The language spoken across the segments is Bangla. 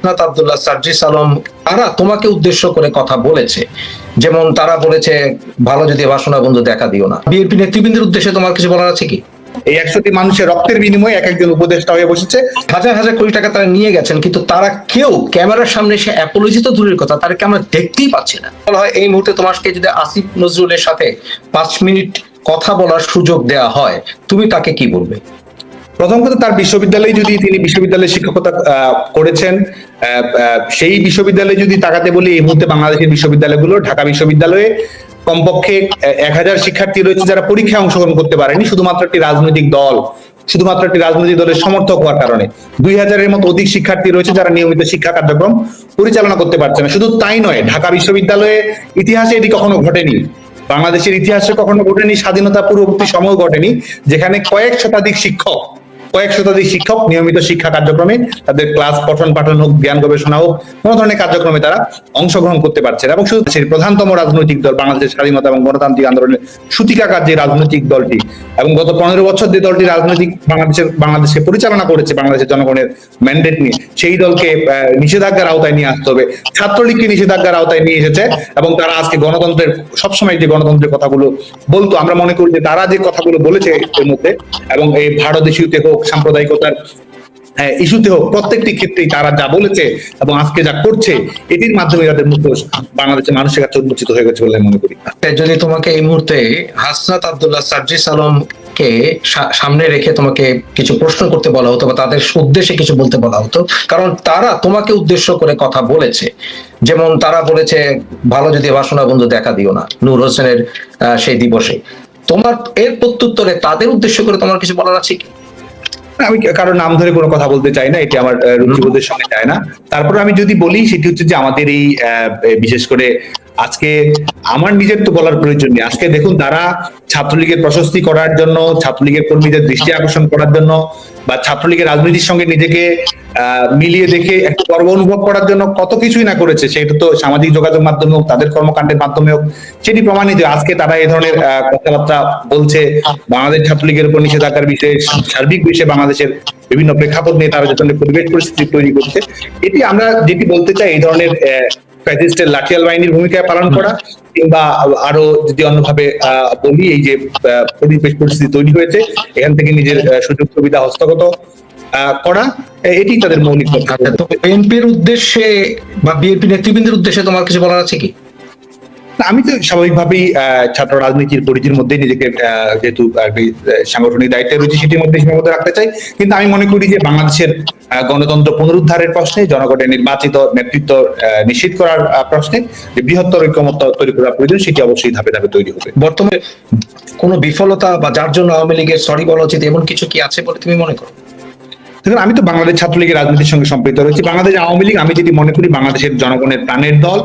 হাসনাত আব্দুল্লাহ সার্জিস আলম তারা তোমাকে উদ্দেশ্য করে কথা বলেছে। যেমন তারা বলেছে ভালো যদি বাসনা বন্ধু দেখা দিও না। বিএনপি নেতৃবৃন্দের উদ্দেশ্যে তোমার কিছু বলার আছে কি? এই একশোটি মানুষের রক্তের বিনিময়ে এক একজন উপদেষ্টা হয়ে বসেছে। হাজার হাজার কোটি টাকা তারা নিয়ে গেছেন কিন্তু তারা কেউ ক্যামেরার সামনে এসে অ্যাপোলজি তো দূরের কথা তাদেরকে আমরা দেখতেই পাচ্ছি না। বলা হয় এই মুহূর্তে তোমাকে যদি আসিফ নজরুলের সাথে পাঁচ মিনিট কথা বলার সুযোগ দেয়া হয় তুমি তাকে কি বলবে? প্রথম কথা, তার বিশ্ববিদ্যালয়ে যদি তিনি বিশ্ববিদ্যালয়ে শিক্ষকতা করেছেন সেই বিশ্ববিদ্যালয়ে যদি তাকাতে বলি, এই মুহূর্তে বাংলাদেশের বিশ্ববিদ্যালয়গুলো, ঢাকা বিশ্ববিদ্যালয়ে কমপক্ষে এক হাজার শিক্ষার্থী রয়েছে যারা পরীক্ষায় অংশগ্রহণ করতে পারেনি, শুধুমাত্র একটি রাজনৈতিক দল, শুধুমাত্র একটি রাজনৈতিক দলের সমর্থক হওয়ার কারণে। দুই হাজারের মতো অধিক শিক্ষার্থী রয়েছে যারা নিয়মিত শিক্ষা কার্যক্রম পরিচালনা করতে পারছে না। শুধু তাই নয়, ঢাকা বিশ্ববিদ্যালয়ে ইতিহাসে এটি কখনো ঘটেনি। বাংলাদেশের ইতিহাসে কখনো ঘটেনি, স্বাধীনতা পূর্ববর্তী সময় ঘটেনি, যেখানে কয়েক শতাধিক শিক্ষক কয়েক শতাধিক শিক্ষক নিয়মিত শিক্ষা কার্যক্রমে তাদের ক্লাস, পঠন, পাঠন হোক, জ্ঞান, গবেষণা হোক, কোনো ধরনের কার্যক্রমে তারা অংশগ্রহণ করতে পারছে এবং শুধু সেই প্রধানতম রাজনৈতিক দল বাংলাদেশের স্বাধীনতা এবং গণতান্ত্রিক আন্দোলনের সূতিকাকার যে রাজনৈতিক দলটি এবং গত পনেরো বছর যে দলটি রাজনৈতিক বাংলাদেশের বাংলাদেশকে পরিচালনা করেছে, বাংলাদেশের জনগণের ম্যান্ডেট নিয়ে, সেই দলকে নিষেধাজ্ঞার আওতায় নিয়ে আসতে হবে। ছাত্রলীগকে নিষেধাজ্ঞার আওতায় নিয়ে এসেছে এবং তারা আজকে গণতন্ত্রের, সবসময় যে গণতন্ত্রের কথাগুলো বলতো, আমরা মনে করি যে তারা যে কথাগুলো বলেছে এর মধ্যে এবং এই ভারত ইস্যুতে হোক সাম্প্রদায়িকতার হ্যাঁ, ইস্যুতে হোক প্রত্যেকটি ক্ষেত্রেই তারা যা বলেছে এবং আজকে যা করছে এটির মাধ্যমে তাদের মুখোশ বাংলাদেশের মানুষের কাছে উন্মোচিত হয়ে গেছে বলে মনে করি। যদি তোমাকে এই মুহূর্তে হাসনাত আব্দুল্লাহ সার্জিস আলমকে সা- সামনে রেখে তোমাকে কিছু প্রশ্ন করতে বলা হতো বা তাদের উদ্দেশ্যে কিছু বলতে বলা হতো কারণ তারা তোমাকে উদ্দেশ্য করে কথা বলেছে। যেমন তারা বলেছে ভালো যদি বাসনা বন্ধু দেখা দিও না। নূর হোসেনের সেই দিবসে। তোমার এর প্রত্যুত্তরে তাদের উদ্দেশ্য করে তোমার কিছু বলার আছে কি? আমি কারও নাম ধরে কোনো কথা বলতে চাই না, এটি আমার রুচিবোধের সঙ্গে যায় না। তারপর আমি যদি বলি, সেটি হচ্ছে যে আমাদের এই বিশেষ করে আজকে আমার নিজের তো বলার প্রয়োজন নেই। আজকে দেখুন তারা ছাত্রলীগের প্রশস্তি করার জন্য, ছাত্রলীগের কর্মীদের দৃষ্টি আকর্ষণ করার জন্য বা ছাত্রলীগের রাজনীতির সঙ্গে নিজেকে মিলিয়ে দেখে একটা গর্ব অনুভব করার জন্য কত কিছুই না করেছে। সেটা তো সামাজিক যোগাযোগ মাধ্যমে হোক, তাদের কর্মকাণ্ডের মাধ্যমে হোক, সেটি প্রমাণিত। আজকে তারা এই ধরনের কথাবার্তা বলছে। বাংলাদেশ ছাত্রলীগের উপর নিষেধাজ্ঞার বিষয়ে, সার্বিক বিষয়ে বাংলাদেশের বিভিন্ন প্রেক্ষাপট নিয়ে তারা যে ধরনের পরিবেশ পরিস্থিতি তৈরি করছে, এটি আমরা যেটি বলতে চাই, এই ধরনের ফ্যাসিস্টের লাঠিয়াল বাহিনীর ভূমিকায় পালন করা কিংবা আরও যদি অন্যভাবে আহ, বলি এই যে পরিবেশ পরিস্থিতি তৈরি হয়েছে এখান থেকে নিজের সুযোগ সুবিধা হস্তগত আহ, করা এটি তাদের মৌলিক আচ্ছা বিএনপির উদ্দেশ্যে বা বিএনপি নেতৃবৃন্দের উদ্দেশ্যে তোমার কিছু বলার আছে কি? আমি তো স্বাভাবিকভাবেই ছাত্র রাজনীতির পরিধির মধ্যে নিজেকে যেহেতু সাংগঠনিক দায়িত্বে রয়েছে সেটির মধ্যে সীমাবদ্ধ রাখতে চাই। কিন্তু আমি মনে করি যে বাংলাদেশের গণতন্ত্র পুনরুদ্ধারের প্রশ্নে জনগণের নির্বাচিত নেতৃত্ব নিশ্চিত করার প্রশ্নে যে বৃহত্তর ঐক্যমত্য তৈরি করা প্রয়োজন সেটি অবশ্যই ধাপে ধাপে তৈরি হবে। বর্তমানে কোনো বিফলতা বা যার জন্য আওয়ামী লীগের সরি বলা উচিত এমন কিছু কি আছে বলে তুমি মনে করো? দেখুন আমি তো বাংলাদেশ ছাত্রলীগের রাজনীতির সঙ্গে সম্পৃক্ত রয়েছি। বাংলাদেশ আওয়ামী লীগ আমি যেটি মনে করি বাংলাদেশের জনগণের প্রাণের দল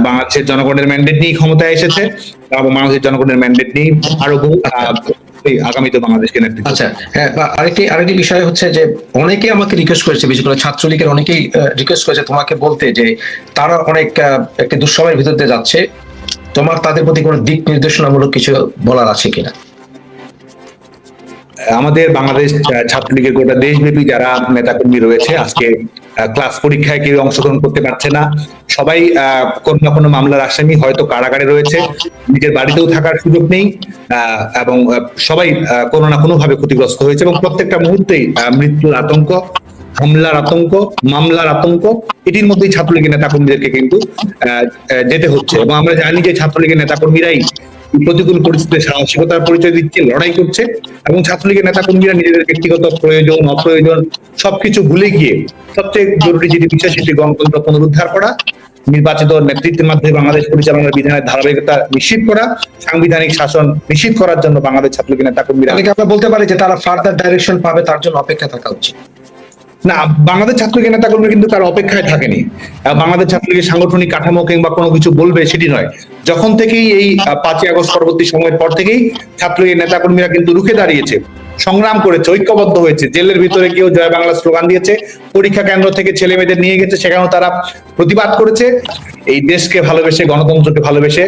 বাংলাদেশের জনগণের ম্যান্ডেট নিয়ে ক্ষমতায় এসেছে এবং বাংলাদেশের জনগণের ম্যান্ডেট নিয়ে আরও বহু আগামীতে বাংলাদেশকে নেতৃত্ব আচ্ছা হ্যাঁ বা আরেকটি আরেকটি বিষয় হচ্ছে যে অনেকে আমাকে রিকোয়েস্ট করেছে বিশেষ করে ছাত্রলীগের অনেকেই রিকোয়েস্ট করেছে তোমাকে বলতে যে তারা অনেক একটি দুঃসময়ের ভিতর দিয়ে যাচ্ছে। তোমার তাদের প্রতি কোনো দিক নির্দেশনামূলক কিছু বলার আছে কিনা? আমাদের বাংলাদেশ ছাত্রলীগের গোটা দেশব্যাপী যারা নেতাকর্মী রয়েছে আজকে ক্লাস পরীক্ষায় কেউ অংশগ্রহণ করতে পারছে না। সবাই কোনো না কোনো মামলার আসামি হয়তো কারাগারে রয়েছে। নিজের বাড়িতেও থাকার সুযোগ নেই এবং সবাই কোনো না কোনো ভাবে ক্ষতিগ্রস্ত হয়েছে এবং প্রত্যেকটা মুহূর্তেই মৃত্যুর আতঙ্ক, হামলার আতঙ্ক, মামলার আতঙ্ক, এটির মধ্যেই ছাত্রলীগের নেতাকর্মীদেরকে কিন্তু যেতে হচ্ছে। এবং আমরা জানি যে ছাত্রলীগের নেতাকর্মীরাই প্রতিকূল পরিস্থিতিতে সাহসিকতার পরিচয় দিচ্ছে, লড়াই করছে এবং ছাত্রলীগের নেতাকর্মীরা নিজেদের ব্যক্তিগত প্রয়োজন, অপ্রয়োজন সবকিছু ভুলে গিয়ে সবচেয়ে জরুরি যেটি বিষয় সেটি গণতন্ত্র পুনরুদ্ধার করা, নির্বাচিত নেতৃত্বের মাধ্যমে বাংলাদেশ পরিচালনার বিধানের ধারাবাহিকতা নিশ্চিত করা, সাংবিধানিক শাসন নিশ্চিত করার জন্য বাংলাদেশ ছাত্রলীগের নেতাকর্মীরা আমরা বলতে পারি যে তারা ফার্দার ডাইরেকশন পাবে, তার জন্য অপেক্ষা থাকা উচিত? না, বাংলাদেশ ছাত্রলীগের নেতাকর্মী কিন্তু তার অপেক্ষায় থাকেনি। বাংলাদেশ ছাত্রলীগের সাংগঠনিক কাঠামো কিংবা কোনো কিছু বলবে সেটি নয়। যখন থেকেই এই পাঁচই আগস্ট পরবর্তী সময়ের পর থেকেই ছাত্রলীগের নেতাকর্মীরা কিন্তু রুখে দাঁড়িয়েছে, সংগ্রাম করেছে, ঐক্যবদ্ধ হয়েছে। জেলের ভিতরে কেউ জয় বাংলা স্লোগান দিয়েছে, পরীক্ষা কেন্দ্র থেকে ছেলে মেয়েদের নিয়ে গেছে, সেখানেও তারা প্রতিবাদ করেছে। এই দেশকে ভালোবেসে, গণতন্ত্রকে ভালোবেসে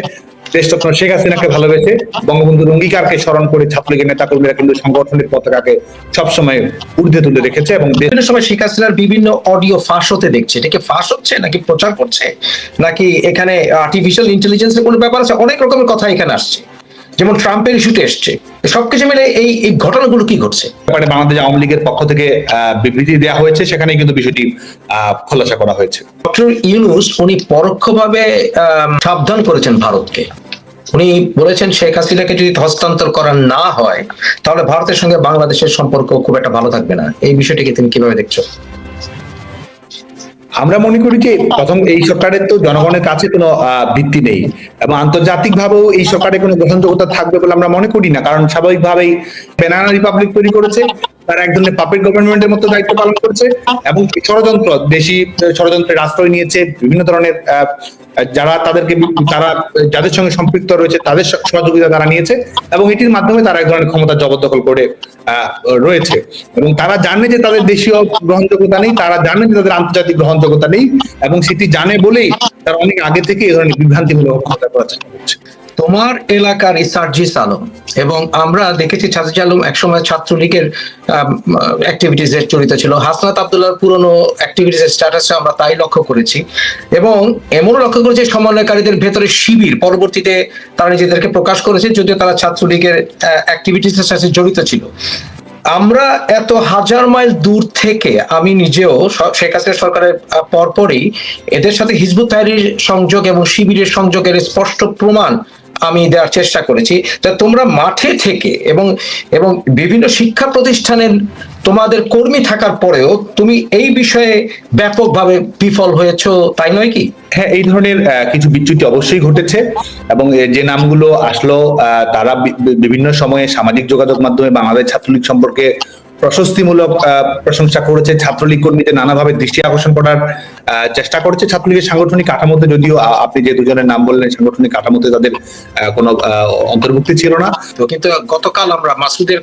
দেশরত্ন শেখ হাসিনাকে ভালোবেসে বঙ্গবন্ধুর অঙ্গীকারকে স্মরণ করে ছাত্রলীগের নেতাকর্মীরা কিন্তু সংগঠনের পতাকাকে সবসময় ঊর্ধ্বে তুলে রেখেছে এবং বিভিন্ন সময় শেখ হাসিনার বিভিন্ন অডিও ফাঁস হতে দেখছে। এটা কি ফাঁস হচ্ছে নাকি প্রচার করছে? নাকি এখানে আর্টিফিশিয়াল ইন্টেলিজেন্সের কোনো ব্যাপার আছে? অনেক রকমের কথা এখানে আসছে। যেমন ট্রাম্পের ইস্যুতে এসছে। সবকিছু মিলে এই এই ঘটনাগুলো কি ঘটছে? ব্যাপারে বাংলাদেশ আওয়ামী লীগের পক্ষ থেকে বিবৃতি দেওয়া হয়েছে। সেখানে কিন্তু বিষয়টি আহ, খোলাসা করা হয়েছে। ডক্টর ইউনুস উনি পরোক্ষভাবে সাবধান করেছেন ভারতকে। উনি বলেছেন শেখ হাসিনাকে যদি হস্তান্তর করা না হয় তাহলে ভারতের সঙ্গে বাংলাদেশের সম্পর্ক খুব একটা ভালো থাকবে না। এই বিষয়টিকে তুমি কীভাবে দেখছ আমরা মনে করি যে প্রথম এই সরকারের তো জনগণের কাছে কোনো ভিত্তি নেই এবং আন্তর্জাতিক ভাবেও এই সরকারের কোনো গ্রহণযোগ্যতা থাকবে বলে আমরা মনে করি না। কারণ স্বাভাবিকভাবেই বেনানা রিপাবলিক তৈরি করেছে, তারা এক ধরনের পাবলিক গভর্নমেন্টের মতো দায়িত্ব পালন করছে এবং ষড়যন্ত্র, দেশি ষড়যন্ত্রের আশ্রয় নিয়েছে, বিভিন্ন ধরনের যারা তাদেরকে তারা যাদের সঙ্গে সম্পৃক্ত রয়েছে, তাদের সহযোগিতা তারা নিয়েছে এবং এটির মাধ্যমে তারা এক ধরনের ক্ষমতা জবরদখল করে রয়েছে। এবং তারা জানে যে তাদের দেশীয় গ্রহণযোগ্যতা নেই, তারা জানে যে তাদের আন্তর্জাতিক গ্রহণযোগ্যতা নেই এবং সেটি জানে বলেই তারা অনেক আগে থেকে এই ধরনের বিভ্রান্তিমূলক ক্ষমতা করার চেষ্টা করছে। তোমার এলাকার এই সার্জিস আলম। এবং আমরা দেখেছি সার্জিস আলম একসময় ছাত্রলীগের অ্যাক্টিভিটিস এর জড়িত ছিল। হাসনাত আবদুল্লাহর পুরনো অ্যাক্টিভিটিস এর স্ট্যাটাসে আমরা তাই লক্ষ্য করেছি। এবং এমন লক্ষ্য করেছি সমন্বয়কারীদের ভেতরে শিবির, পরবর্তীতে তারা নিজেদেরকে প্রকাশ করেছে, যদিও তারা ছাত্রলীগের অ্যাক্টিভিটিস এর সাথে জড়িত ছিল। আমরা এত হাজার মাইল দূর থেকে আমি নিজেও শেখ হাসিনা সরকারের পরপরই এদের সাথে হিজবুত তাহরির সংযোগ এবং শিবিরের সংযোগের স্পষ্ট প্রমাণ আমি দেওয়ার চেষ্টা করেছি। তা তোমরা মাঠে থেকে এবং এবং বিভিন্ন শিক্ষা প্রতিষ্ঠানের তোমাদের কর্মী থাকার পরেও তুমি এই বিষয়ে ব্যাপকভাবে বিফল হয়েছো, তাই নয় কি? হ্যাঁ এই ধরনের কিছু বিচ্যুতি অবশ্যই ঘটেছে এবং যে নামগুলো আসলো তারা বিভিন্ন সময়ে সামাজিক যোগাযোগ মাধ্যমে বাংলাদেশ ছাত্রলীগ সম্পর্কে প্রশস্তিমূলক প্রশংসা করেছে ছাত্রলীগ কর্মীদের নানাভাবে দৃষ্টি আকর্ষণ করার চেষ্টা করেছে। ছাত্রলীগের সাংগঠনিক কাঠামোতে যদিও আপনি যে দুজনের নাম বললেন সাংগঠনিক কাঠামোতে তাদের কোনো অন্তর্ভুক্তি ছিল না। কিন্তু গতকাল আমরা মাসুদের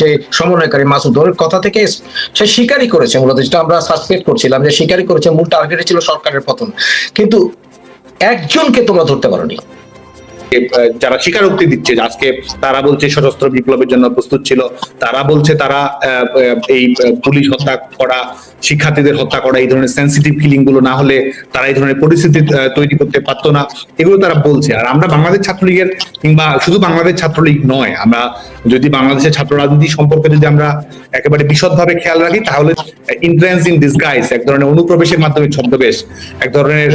যে সমন্বয়কারী মাসুদ ওর কথা থেকে সে স্বীকারই করেছে মূলত যেটা আমরা সাসপেক্ট করছিলাম যে স্বীকারই করেছে মূল টার্গেটে ছিল সরকারের পতন। কিন্তু একজনকে তোমরা ধরতে আহ, যারা স্বীকারোক্তি দিচ্ছে আজকে তারা বলছে সশস্ত্র বিপ্লবের জন্য প্রস্তুত ছিল, তারা বলছে তারা এই পুলিশ হত্যা করা, শিক্ষার্থীদের হত্যা করা, এই ধরনের সেন্সিটিভ কিলিংগুলো না হলে তারা এই ধরনের পরিস্থিতি তৈরি করতে পারতো না, এগুলো তারা বলছে। আর আমরা বাংলাদেশ ছাত্রলীগের কিংবা শুধু বাংলাদেশ ছাত্রলীগ নয়, আমরা যদি বাংলাদেশের ছাত্র রাজনীতি সম্পর্কে যদি আমরা একেবারে বিশদভাবে খেয়াল রাখি, তাহলে ইন্ট্রেন্স ইন ডিসগাইজ এক ধরনের অনুপ্রবেশের মাধ্যমে ছদ্মবেশ, এক ধরনের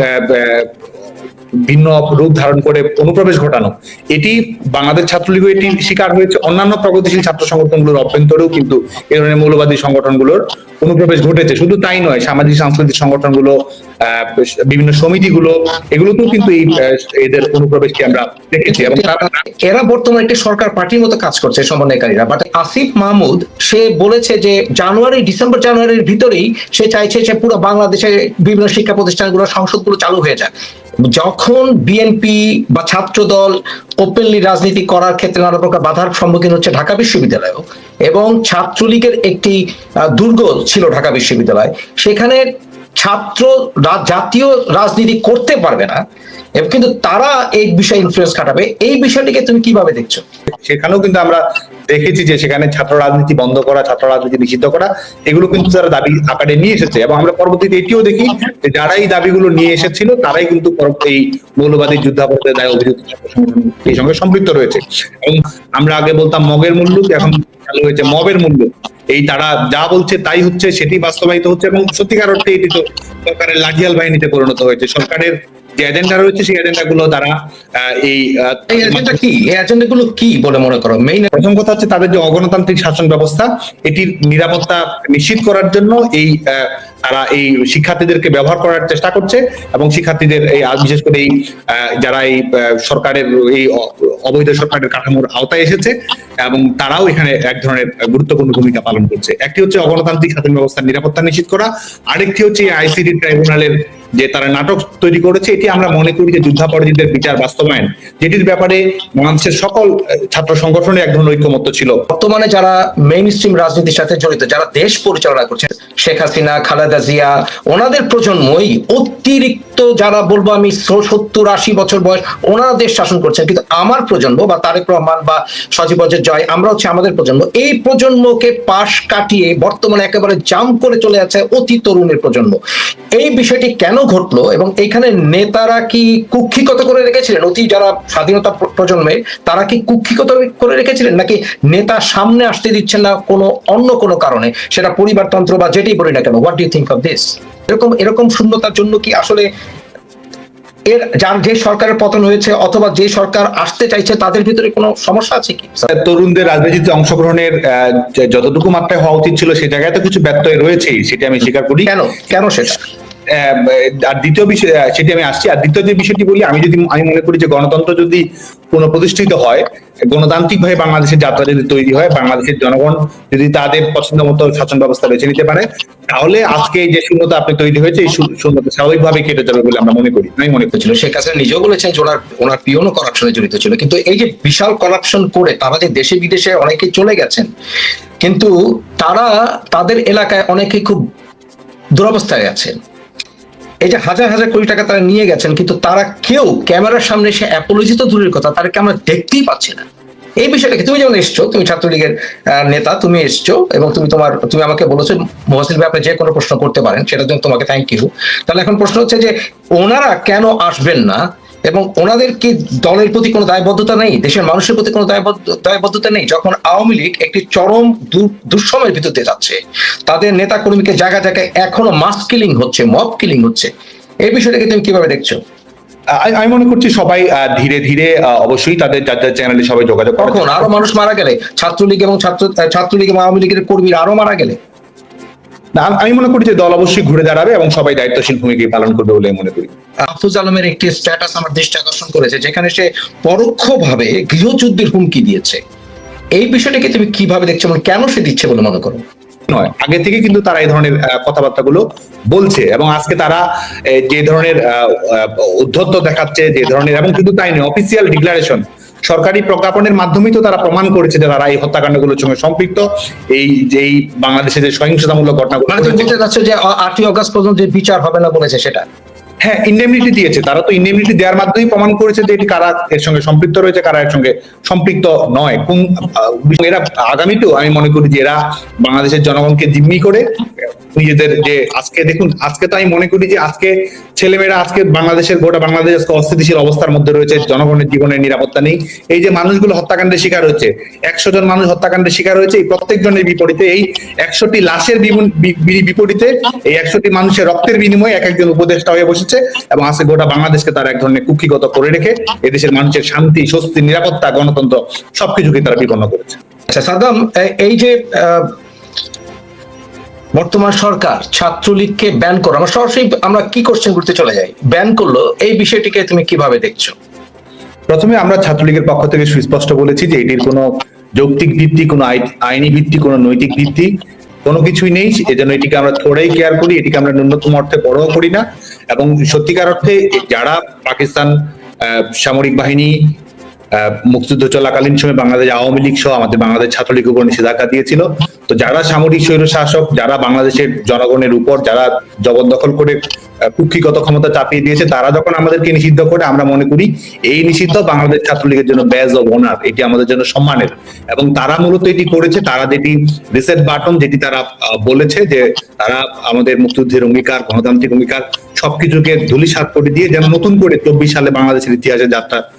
ভিন্ন রূপ ধারণ করে অনুপ্রবেশ ঘটানো। এটি বাংলাদেশ ছাত্রলীগ এটি শিকার হয়েছে। অন্যান্য প্রগতিশীল ছাত্র সংগঠনগুলোর অভ্যন্তরেও কিন্তু এ ধরনের মৌলবাদী সংগঠনগুলোর অনুপ্রবেশ ঘটেছে। শুধু তাই নয়, সামাজিক সাংস্কৃতিক সংগঠনগুলো বিভিন্ন সমিতিগুলো, এগুলোতেও কিন্তু এই এদের অনুপ্রবেশকে আমরা দেখেছি এবং এরা বর্তমানে একটি সরকার পার্টির মতো কাজ করছে সমন্বয়কারীরা। বাট আসিফ মাহমুদ, সে বলেছে যে জানুয়ারি, ডিসেম্বর জানুয়ারির ভিতরেই সে চাইছে যে পুরো বাংলাদেশে বিভিন্ন শিক্ষা প্রতিষ্ঠানগুলো সংসদগুলো চালু হয়ে যাক। যখন বিএনপি বা ছাত্র দল ওপেনলি রাজনীতি করার ক্ষেত্রে নানা প্রকার বাধার সম্মুখীন হচ্ছে ঢাকা বিশ্ববিদ্যালয়েও এবং ছাত্রলীগের একটি দুর্গ ছিল ঢাকা বিশ্ববিদ্যালয়, সেখানে ছাত্র জাতীয় রাজনীতি করতে পারবে না কিন্তু তারা এই বিষয়ে ইনফ্লুয়েন্স খাটাবে। এই বিষয়টিকে তুমি কীভাবে দেখছ? সেখানেও কিন্তু আমরা দেখেছি যে সেখানে ছাত্র রাজনীতি বন্ধ করা, ছাত্র রাজনীতি নিষিদ্ধ করা, এগুলো কিন্তু তারা দাবি আকারে নিয়ে এসেছে। এবং আমরা পরবর্তীতে এটিও দেখি যে যারা এই দাবিগুলো নিয়ে এসেছিল, তারাই কিন্তু এই মৌলবাদী যুদ্ধাপরাধের দায় অভিযুক্ত এই সঙ্গে সম্পৃক্ত রয়েছে। এবং আমরা আগে বলতাম মগের মূল্য, এখন চালু হয়েছে মবের মূল্য। এই তারা যা বলছে তাই হচ্ছে, সেটি বাস্তবায়িত হচ্ছে এবং সত্যিকার অর্থে এটি তো সরকারের লাঠিয়াল বাহিনীতে পরিণত হয়েছে। সরকারের যে এজেন্ডা রয়েছে সেই এজেন্ডা গুলো তারা আহ, এই আহ, এই এজেন্ডা কি? এই এজেন্ডা গুলো কি বলে মনে করো? মেইন প্রথম কথা হচ্ছে তাদের যে অগণতান্ত্রিক শাসন ব্যবস্থা এটির নিরাপত্তা নিশ্চিত করার জন্য এই আহ, তারা এই শিক্ষার্থীদেরকে ব্যবহার করার চেষ্টা করছে এবং শিক্ষার্থীদের এই, বিশেষ করে এই যারা এই সরকারের এই অবৈধ সরকারের কাঠামোর আওতায় এসেছে এবং তারাও এখানে এক ধরনের গুরুত্বপূর্ণ ভূমিকা পালন করছে। একটি হচ্ছে অগণতান্ত্রিক শাসন ব্যবস্থার নিরাপত্তা নিশ্চিত করা, আরেকটি হচ্ছে আইসিডি ট্রাইব্যুনালের যে তারা নাটক তৈরি করেছে, এটি আমরা মনে করি যে যুদ্ধাপরাধীদের বিচার বাস্তবায়ন, যেটির ব্যাপারে মানুষের সকল ছাত্র সংগঠনে এক ধরনের ঐক্যমত্য ছিল। বর্তমানে যারা মেইন স্ট্রিম রাজনীতির সাথে জড়িত, যারা দেশ পরিচালনা করছে শেখ হাসিনা, খালেদা জিয়া, ওনাদের প্রজন্মই অতিরিক্ত যারা বলব আমি সত্তর, আশি বছর বয়স ওনারা দেশ শাসন করছেন। কিন্তু আমার প্রজন্ম বা তারেক রহমান বা সজীব জয়, আমরা হচ্ছে আমাদের প্রজন্ম, এই প্রজন্মকে পাশ কাটিয়ে বর্তমানে একেবারে জাম করে চলে যাচ্ছে অতি তরুণের প্রজন্ম। এই বিষয়টি কেন ঘটলো এবং এখানে নেতারা কি কুক্ষিগত করে রেখেছিলেন? অতি যারা স্বাধীনতা প্রজন্মে, তারা কি কুক্ষিগত করে রেখেছিলেন? নাকি নেতা সামনে আসতে দিচ্ছেন না কোনো, অন্য কোনো কারণে? সেটা পরিবারতন্ত্র বা যেটাই বলি না কেন what do think of this এরকম এরকম শূন্যতার জন্য কি আসলে এর যার যে সরকারের পতন হয়েছে অথবা যে সরকার আসতে চাইছে তাদের ভিতরে কোনো সমস্যা আছে কি? তরুণদের রাজনীতিতে অংশগ্রহণের আহ, যতটুকু মাত্রায় হওয়া উচিত ছিল সে জায়গায় তো কিছু ব্যত্যয় রয়েছেই সেটা আমি স্বীকার করি। কেন? কেন সেটা? আর দ্বিতীয় বিষয় সেটি আমি আসছি। আর দ্বিতীয় যে বিষয়টি বলি, আমি যদি, আমি মনে করি যে গণতন্ত্র যদি পুনঃপ্রতিষ্ঠিত হয় গণতান্ত্রিক ভাবে বাংলাদেশের যাত্রা যদি তৈরি হয়, বাংলাদেশের জনগণ যদি তাদের পছন্দ মতো শাসন ব্যবস্থা বেছে নিতে পারে, তাহলে আজকে যে শূন্যতা আপনি তৈরি হয়েছে, এই শূন্যতা স্বাভাবিকভাবে কেটে যাবে বলে আমরা মনে করি। আমি মনে করি। ছিল, শেখ হাসিনা নিজেও বলেছেন যে ওনার ওনার পিওনও করাপশনে জড়িত ছিল। কিন্তু এই যে বিশাল করাপশন করে তারা যে দেশে বিদেশে অনেকে চলে গেছেন, কিন্তু তারা, তাদের এলাকায় অনেকে খুব দুরবস্থায় আছেন। এই যে হাজার হাজার কোটি টাকা তারা নিয়ে গেছেন, কিন্তু তারা কেউ ক্যামেরার সামনে এসে অ্যাপোলজি তো দূরের কথা, তাদেরকে আমরা দেখতেই পাচ্ছি না। এই বিষয়টাকে তুমি যেমন এসছো, তুমি ছাত্রলীগের নেতা, তুমি এসছো এবং তুমি তোমার, তুমি আমাকে বলেছ মহাসিল ব্যাপারে যে কোনো প্রশ্ন করতে পারেন, সেটার জন্য তোমাকে থ্যাংক ইউ তাহলে এখন প্রশ্ন হচ্ছে যে ওনারা কেন আসবেন না? এবং ওনাদের কি দলের প্রতি কোনো দায়বদ্ধতা নেই? দেশের মানুষের প্রতি কোনো দায়বদ্ধ- দায়বদ্ধতা নেই? যখন আওয়ামী লীগ একটি চরম দুঃসময়ের ভিতর দিয়ে যাচ্ছে তাদের নেতা কর্মীকে জায়গা জায়গায় এখনও মাস কিলিং হচ্ছে মব কিলিং হচ্ছে এই বিষয়টাকে তুমি কীভাবে দেখছ? আমি মনে করছি সবাই আহ, ধীরে ধীরে অবশ্যই তাদের যার যার চ্যানেলে সবাই যোগাযোগ কখন? আরও মানুষ মারা গেলে? ছাত্রলীগ এবং ছাত্র ছাত্রলীগ এবং আওয়ামী লীগের কর্মীরা আরও মারা গেলে? না, আমি- মনে করি যে দল অবশ্যই ঘুরে দাঁড়াবে এবং সবাই দায়িত্বশীল ভূমিকা পালন করবে বলে মনে করি। আফুজ আলমের একটি স্ট্যাটাস আমার দৃষ্টি আকর্ষণ করেছে যেখানে সে পরোক্ষভাবে গৃহযুদ্ধের হুমকি দিয়েছে। এই বিষয়টাকে তুমি কীভাবে দেখছ এবং কেন সে দিচ্ছে বলে মনে করো? নয় আগে থেকে কিন্তু তারা এই ধরনের কথাবার্তাগুলো বলছে এবং আজকে তারা যে ধরনের উদ্ধত্ত দেখাচ্ছে যে ধরনের এবং শুধু তাই নয় অফিসিয়াল ডিক্লারেশন সরকারি প্রজ্ঞাপনের মাধ্যমেই তো তারা প্রমাণ করেছে যে তারা এই হত্যাকাণ্ডগুলোর সঙ্গে সম্পৃক্ত। এই যে এই বাংলাদেশে যে সহিংসতামূলক ঘটনাগুলো মানে বলতে চাচ্ছ যে আটই অগস্ট পর্যন্ত বিচার হবে না বলেছে সেটা? হ্যাঁ ইন্ডেমনিটি দিয়েছে। তারা তো ইন্ডেমনিটি দেওয়ার মাধ্যমেই প্রমাণ করেছে যে এটি কারা এর সঙ্গে সম্পৃক্ত রয়েছে কারা এর সঙ্গে সম্পৃক্ত নয়। কোন এরা আগামীতেও আমি মনে করি যে এরা বাংলাদেশের জনগণকে জিম্মি করে নিজেদের যে আজকে দেখুন, আজকে তো আমি মনে করি যে আজকে ছেলেমেয়েরা আজকে বাংলাদেশের, গোটা বাংলাদেশ আজকে অস্থিতিশীল অবস্থার মধ্যে রয়েছে, জনগণের জীবনের নিরাপত্তা নেই। এই যে মানুষগুলো হত্যাকাণ্ডের শিকার হচ্ছে, একশো জন মানুষ হত্যাকাণ্ডের শিকার হয়েছে, এই প্রত্যেক জনের বিপরীতে এই একশোটি লাশের বিপরীতে এই একশোটি মানুষের রক্তের বিনিময়ে এক একজন উপদেষ্টা হয়ে বসেছে এবং আজকে গোটা বাংলাদেশকে তারা এক ধরনের কুক্ষিগত করে রেখে এদেশের মানুষের শান্তি, স্বস্তি, নিরাপত্তা, গণতন্ত্র সবকিছুকে তারা বিপন্ন করেছে। আচ্ছা সাদ্দাম, এ- এই যে বর্তমান সরকার ছাত্রলীগকে ব্যান করো আমরা সরাসরি আমরা কি কোশ্চেন করতে চলে যাই? ব্যান করল। এই বিষয়টিকে তুমি কীভাবে দেখছ? প্রথমে আমরা ছাত্রলীগের পক্ষ থেকে সুস্পষ্ট বলেছি যে এটির কোনো যৌক্তিক ভিত্তি, কোনো আই- আইনি ভিত্তি, কোনো নৈতিক ভিত্তি, কোনো কিছুই নেই। এজন্য এটিকে আমরা থোড়াই কেয়ার করি, এটিকে আমরা ন্যূনতম অর্থে বড়ও করি না। এবং সত্যিকার অর্থে যারা পাকিস্তান সামরিক বাহিনী মুক্তিযুদ্ধ চলাকালীন সময় বাংলাদেশ আওয়ামী লীগ সহ আমাদের বাংলাদেশ ছাত্রলীগ উপর নিষেধাজ্ঞা দিয়েছিল। তো যারা সামরিক স্বৈর শাসক যারা বাংলাদেশের জনগণের উপর, যারা জবরদখল করে কুক্ষিগত ক্ষমতা চাপিয়ে দিয়েছে, তারা যখন আমাদেরকে নিষিদ্ধ করে, আমরা মনে করি এই নিষিদ্ধ বাংলাদেশ ছাত্রলীগের জন্য ব্যাজ অব অনার এটি আমাদের জন্য সম্মানের। এবং তারা মূলত এটি করেছে, তারা যেটি রিসেট বাটন যেটি তারা বলেছে যে তারা আমাদের মুক্তিযুদ্ধের অঙ্গীকার, গণতান্ত্রিক অঙ্গীকার, সবকিছুকে ধুলিসাৎ করে দিয়ে যেন নতুন করে চব্বিশ সালে বাংলাদেশের ইতিহাসে যাত্রা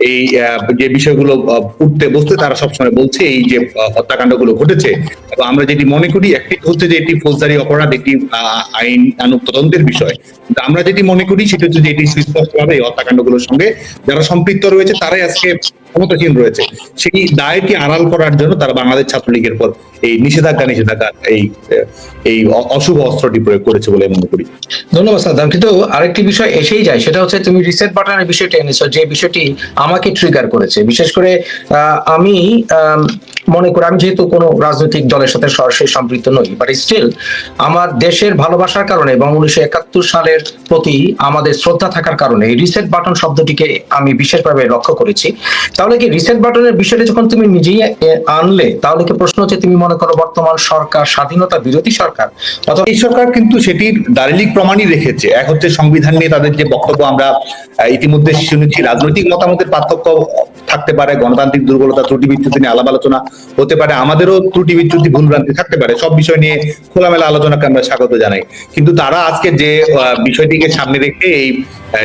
এই যে বিষয়গুলো উঠতে বসতে তারা সবসময় বলছে এই যে আহ, হত্যাকাণ্ডগুলো ঘটেছে। আমরা যেটি মনে করি একটি হচ্ছে যে এটি ফৌজদারি অপরাধ একটি আইন আনুক তদন্তের বিষয়। আমরা যেটি মনে করি সেটা হচ্ছে যে এটি সুস্পষ্টভাবে এই হত্যাকাণ্ডগুলোর সঙ্গে যারা সম্পৃক্ত রয়েছে তারাই আজকে ক্ষমতাসীন রয়েছে। সেই দায়কে আড়াল করার জন্য তারা বাংলাদেশ ছাত্রলীগের পর এই নিষেধাজ্ঞা নিষেধাজ্ঞা এই এই অশুভ অস্ত্রটি প্রয়োগ করেছে বলে মনে করি। ধন্যবাদ সাদ্দাম কিন্তু আরেকটি বিষয় এসেই যায় সেটা হচ্ছে তুমি রিসেট বাটনের বিষয়টি এনেছো যে বিষয়টি আমাকে ট্রিগার করেছে। বিশেষ করে আম, মনে করি, আমি যেহেতু কোনো রাজনৈতিক দলের সাথে সরাসরি সম্পৃক্ত নই বাট স্টিল আমার দেশের ভালোবাসার কারণে এবং উনিশশো একাত্তর সালের প্রতি আমাদের শ্রদ্ধা থাকার কারণে রিসেট বাটন শব্দটিকে আমি বিশেষভাবে লক্ষ্য করেছি। তাহলে কি রিসেট বাটনের বিষয়টা যখন তুমি নিজেই আনলে, তাহলে কি প্রশ্ন হচ্ছে তুমি মনে করো বর্তমান সরকার, স্বাধীনতা বিরোধী সরকার? অথবা এই সরকার কিন্তু সেটির দারিলিক প্রমাণই রেখেছে। এক হচ্ছে সংবিধান নিয়ে তাদের যে বক্তব্য আমরা ইতিমধ্যে শুনেছি, রাজনৈতিক মতামতের পার্থক্য থাকতে পারে, গণতান্ত্রিক দুর্বলতা ত্রুটি বিচ্যুতি নিয়ে আলাপ আলোচনা। হতে পারে আমাদেরও ত্রুটি বিচ্যুতি ভুলভ্রান্তি থাকতে পারে সব বিষয় নিয়ে খোলামেলা আলোচনাকে আমরা স্বাগত জানাই। কিন্তু তারা আজকে যে বিষয়টিকে সামনে রেখে এই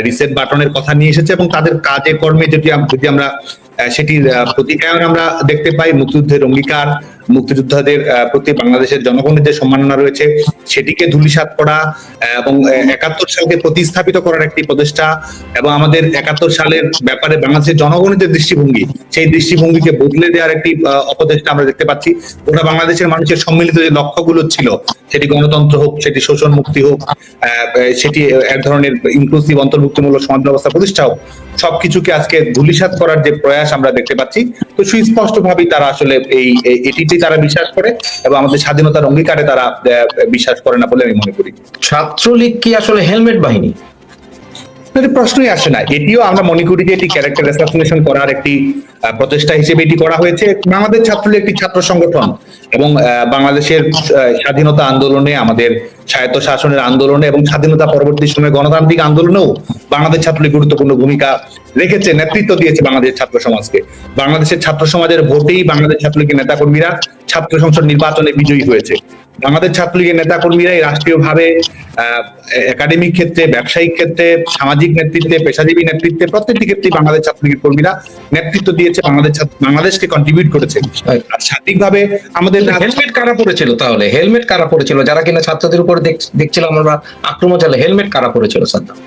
রিসেট বাটনের কথা নিয়ে এসেছে এবং তাদের কাজে কর্মে যদি যদি আমরা সেটির আহ, প্রতিকায়ন আমরা দেখতে পাই মুক্তিযুদ্ধের অঙ্গীকার মুক্তিযোদ্ধাদের প্রতি বাংলাদেশের জনগণের যে সম্মাননা রয়েছে সেটিকে ধূলিসাৎ করা এবং একাত্তর সালকে প্রতিস্থাপিত করার একটি প্রচেষ্টা এবং আমাদের একাত্তর সালের ব্যাপারে বাংলাদেশের জনগণের যে দৃষ্টিভঙ্গি সেই দৃষ্টিভঙ্গিকে বদলে দেওয়ার একটি আহ, অপচেষ্টা আমরা দেখতে পাচ্ছি। ওটা বাংলাদেশের মানুষের সম্মিলিত যে লক্ষ্যগুলো ছিল সেটি গণতন্ত্র হোক সেটি শোষণ মুক্তি হোক সেটি এক ধরনের ইনক্লুসিভ অন্তর্ভুক্তিমূলক সমাজ ব্যবস্থা প্রতিষ্ঠা হোক সবকিছুকে আজকে ধূলিসাৎ করার যে প্রয়াস আমরা দেখতে পাচ্ছি। তো সুস্পষ্ট ভাবেই তারা আসলে এই এই- এটিতেই তারা বিশ্বাস করে এবং আমাদের স্বাধীনতার অঙ্গীকারে তারা বিশ্বাস করে না বলে আমি মনে করি। ছাত্রলীগ কি আসলে হেলমেট বাহিনী? প্রশ্নই আসে না। এটিও আমরা মনে করি যে এটি ক্যারেক্টার অ্যাসাসিনেশন করার একটি প্রচেষ্টা হিসেবে এটি করা হয়েছে। বাংলাদেশ ছাত্রলীগ একটি ছাত্র সংগঠন এবং বাংলাদেশের স্বাধীনতা আন্দোলনে, আমাদের স্বায়ত্ত শাসনের আন্দোলনে এবং স্বাধীনতা পরবর্তী সময়ে গণতান্ত্রিক আন্দোলনেও বাংলাদেশ ছাত্রলীগ গুরুত্বপূর্ণ ভূমিকা রেখেছে, নেতৃত্ব দিয়েছে বাংলাদেশ ছাত্র সমাজকে। বাংলাদেশের ছাত্র সমাজের ভোটেই বাংলাদেশ ছাত্রলীগের নেতাকর্মীরা ছাত্র সংসদ নির্বাচনে বিজয়ী হয়েছে। বাংলাদেশ ছাত্রলীগের নেতাকর্মীরাই রাষ্ট্রীয়ভাবে একাডেমিক ক্ষেত্রে ব্যবসায়িক ক্ষেত্রে সামাজিক নেতৃত্বে পেশাজীবী নেতৃত্বে প্রত্যেকটি ক্ষেত্রেই বাংলাদেশ ছাত্রলীগের কর্মীরা নেতৃত্ব দিয়েছে বাংলাদেশ বাংলাদেশকে কন্ট্রিবিউট করেছে। আর সার্বিকভাবে আমাদের হেলমেট কারা পড়েছিল তাহলে? হেলমেট কারা পড়েছিল যারা কিনা ছাত্রদের উপরে দেখ- দেখছিলাম আমরা আক্রমণ চালে হেলমেট কারা পড়েছিল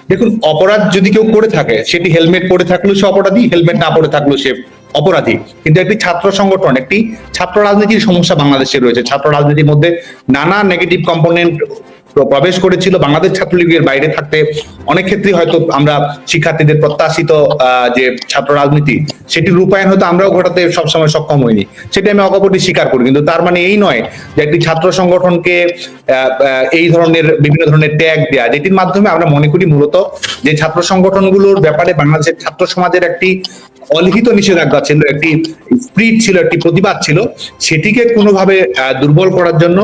দেখুন অপরাধ যদি কেউ করে থাকে সেটি হেলমেট পরে থাকলেও সে অপরাধী হেলমেট না পরে থাকলেও সে অপরাধী। কিন্তু একটি ছাত্র সংগঠন, একটি ছাত্র রাজনীতির সমস্যা বাংলাদেশে রয়েছে। ছাত্র রাজনীতির মধ্যে নানা নেগেটিভ কম্পোনেন্ট প্রবেশ করেছিল। বাংলাদেশ ছাত্রলীগের বাইরে থাকতে অনেক ক্ষেত্রে হয়তো আমরা শিক্ষার্থীদের প্রত্যাশিত যে ছাত্র রাজনীতি সেটির রূপায়ণ হয়তো আমরাও ঘটাতে সবসময় সক্ষম হইনি। সেটি আমি অকপটে স্বীকার করি। কিন্তু তার মানে এই নয় যে একটি ছাত্র সংগঠনকে এই ধরনের বিভিন্ন ধরনের ট্যাগ দেয়া, যেটির মাধ্যমে আমরা মনে করি মূলত যে ছাত্র সংগঠনগুলোর ব্যাপারে বাংলাদেশের ছাত্র সমাজের একটি অলিখিত নিষেধাজ্ঞা ছিল, একটি স্প্রিট ছিল, একটি প্রতিবাদ ছিল, সেটিকে কোনোভাবে দুর্বল করার জন্য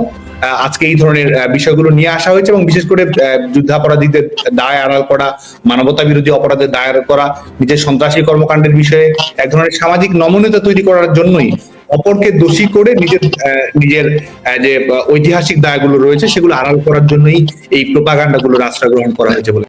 আজকে এই ধরনের বিষয়গুলো নিয়ে আসা হয়েছে এবং বিশেষ করে যুদ্ধাপরাধীদের দায় আড়াল করা, মানবতা বিরোধী অপরাধের দায় আড়াল করা, নিজের সন্ত্রাসী কর্মকাণ্ডের বিষয়ে এক ধরনের সামাজিক নমনীয়তা তৈরি করার জন্যই অপরকে দোষী করে নিজের নিজের যে ঐতিহাসিক দায়গুলো রয়েছে, সেগুলো আড়াল করার জন্যই এই প্রোপাগান্ডাগুলোর আশ্রয় গ্রহণ করা হয়েছে বলে।